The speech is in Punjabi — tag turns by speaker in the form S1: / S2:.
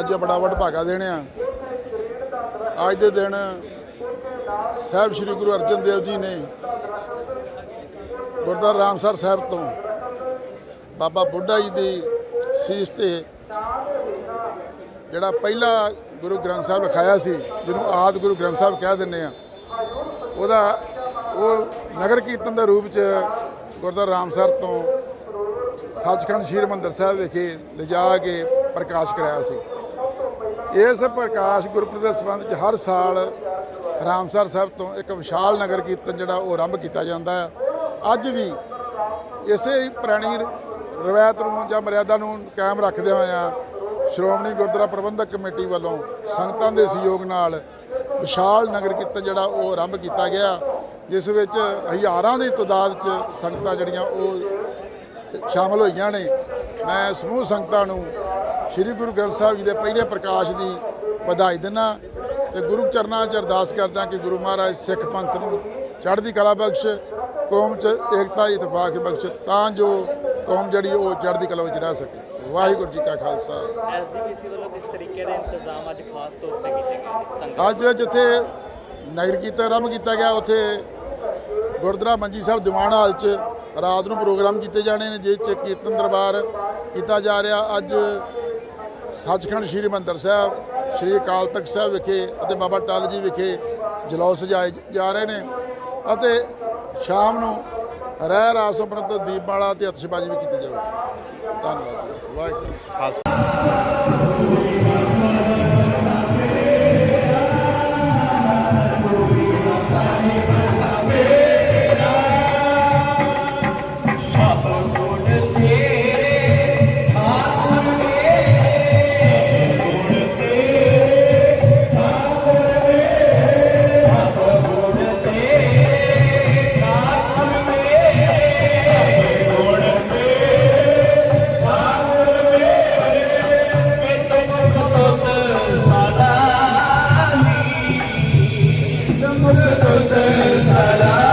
S1: ਅੱਜ ਬੜਾ ਵਡਭਾਗਾ ਦਿਨ ਆ। ਅੱਜ ਦੇ ਦਿਨ ਸਾਹਿਬ ਸ੍ਰੀ ਗੁਰੂ ਅਰਜਨ ਦੇਵ ਜੀ ਨੇ ਗੁਰਦੁਆਰਾ ਰਾਮਸਰ ਸਾਹਿਬ ਤੋਂ ਬਾਬਾ ਬੁੱਢਾ ਜੀ ਦੀ ਸੀਸ ਤੇ ਜਿਹੜਾ ਪਹਿਲਾ ਗੁਰੂ ਗ੍ਰੰਥ ਸਾਹਿਬ ਲਿਖਾਇਆ ਸੀ, ਜਿਹਨੂੰ ਆਦ ਗੁਰੂ ਗ੍ਰੰਥ ਸਾਹਿਬ ਕਹਿ ਦਿੰਦੇ ਆ, ਉਹਦਾ ਉਹ ਨਗਰ ਕੀਰਤਨ ਦੇ ਰੂਪ ਚ ਗੁਰਦੁਆਰਾ ਰਾਮਸਰ ਤੋਂ ਸੱਚਖੰਡ ਸ਼੍ਰੀ ਹਰਿਮੰਦਰ ਸਾਹਿਬ ਵਿਖੇ ਲਿਜਾ ਕੇ ਪ੍ਰਕਾਸ਼ ਕਰਾਇਆ ਸੀ। ਇਸ ਪ੍ਰਕਾਸ਼ ਗੁਰਪੁਰਬ ਦੇ ਸੰਬੰਧ ਚ ਹਰ ਸਾਲ ਰਾਮਸਰ ਸਾਹਿਬ ਤੋਂ ਇੱਕ ਵਿਸ਼ਾਲ ਨਗਰ ਕੀਰਤਨ ਜਿਹੜਾ ਉਹ ਆਰੰਭ ਕੀਤਾ ਜਾਂਦਾ ਹੈ। ਅੱਜ ਵੀ ਇਸੇ ਪੁਰਾਣੀ ਰਵਾਇਤ ਨੂੰ ਜਾਂ ਮਰਿਆਦਾ ਨੂੰ ਕਾਇਮ ਰੱਖਦੇ ਹੋਇਆ ਸ਼੍ਰੋਮਣੀ ਗੁਰਦੁਆਰਾ ਪ੍ਰਬੰਧਕ ਕਮੇਟੀ ਵੱਲੋਂ ਸੰਗਤਾਂ ਦੇ ਸਹਿਯੋਗ ਨਾਲ ਵਿਸ਼ਾਲ ਨਗਰ ਕੀਰਤਨ ਜਿਹੜਾ ਉਹ ਆਰੰਭ ਕੀਤਾ ਗਿਆ, ਜਿਸ ਵਿੱਚ ਹਜ਼ਾਰਾਂ ਦੀ ਤਾਦਾਦ 'ਚ ਸੰਗਤਾਂ ਜਿਹੜੀਆਂ ਉਹ ਸ਼ਾਮਲ ਹੋਈਆਂ ਨੇ। ਮੈਂ ਸਮੂਹ ਸੰਗਤਾਂ ਨੂੰ ਸ੍ਰੀ ਗੁਰੂ ਗ੍ਰੰਥ ਸਾਹਿਬ ਜੀ ਦੇ ਪਹਿਲੇ ਪ੍ਰਕਾਸ਼ ਦੀ ਵਧਾਈ ਦਿੰਦਾ ਤੇ ਗੁਰੂ ਚਰਨਾਂ 'ਚ ਅਰਦਾਸ ਕਰਦਾ ਕਿ ਗੁਰੂ ਮਹਾਰਾਜ ਸਿੱਖ ਪੰਥ ਨੂੰ ਚੜ੍ਹਦੀ ਕਲਾ ਬਖਸ਼ ਕੌਮ 'ਚ ਏਕਤਾ ਇਤਫਾਕ ਬਖਸ਼ ਤਾਂ ਜੋ ਕੌਮ ਜਿਹੜੀ ਉਹ ਚੜ੍ਹਦੀ ਕਲਾ ਵਿੱਚ ਰਹਿ ਸਕੇ। ਵਾਹਿਗੁਰੂ ਜੀ ਕਾ ਖਾਲਸਾ।
S2: ਐਸਜੀਪੀਸੀ ਵੱਲੋਂ ਕਿਸ ਤਰੀਕੇ ਦੇ ਇੰਤਜ਼ਾਮ ਅੱਜ ਖਾਸ ਤੌਰ ਤੇ ਕੀਤੇ ਗਏ ਸੰਗਤ
S1: ਅੱਜ ਜਿੱਥੇ ਨਗਰ ਕੀਰਤਨ ਆਰੰਭ ਕੀਤਾ ਗਿਆ ਉੱਥੇ ਗੁਰਦੁਆਰਾ ਮੰਜੀ ਸਾਹਿਬ ਦੀਵਾਨ ਹਾਲ 'ਚ ਰਾਤ ਨੂੰ ਪ੍ਰੋਗਰਾਮ ਕੀਤੇ ਜਾਣੇ ਨੇ ਜਿਸ 'ਚ ਕੀਰਤਨ ਦਰਬਾਰ ਕੀਤਾ ਜਾ ਰਿਹਾ। ਅੱਜ ਸੱਚਖੰਡ ਸ੍ਰੀ ਹਰਿਮੰਦਰ ਸਾਹਿਬ, ਸ੍ਰੀ ਅਕਾਲ ਤਖਤ ਸਾਹਿਬ ਵਿਖੇ ਅਤੇ ਬਾਬਾ ਟਾਲ ਜੀ ਵਿਖੇ ਜਲੌਸ ਸਜਾਏ ਜਾ ਰਹੇ ਨੇ ਅਤੇ ਸ਼ਾਮ ਨੂੰ ਰਹਿ ਰਾਸ ਉਪਰੰਤ ਦੀਪਮਾਲਾ ਤੇ ਅਤਿਸ਼ਬਾਜ਼ੀ ਵੀ ਕੀਤੀ ਜਾਵੇਗੀ ਧੰਨਵਾਦ ਜੀ। ਵਾਹਿਗੁਰੂ ਜੀ ਕਾ ਖਾਲਸਾ
S3: ਸਦਾ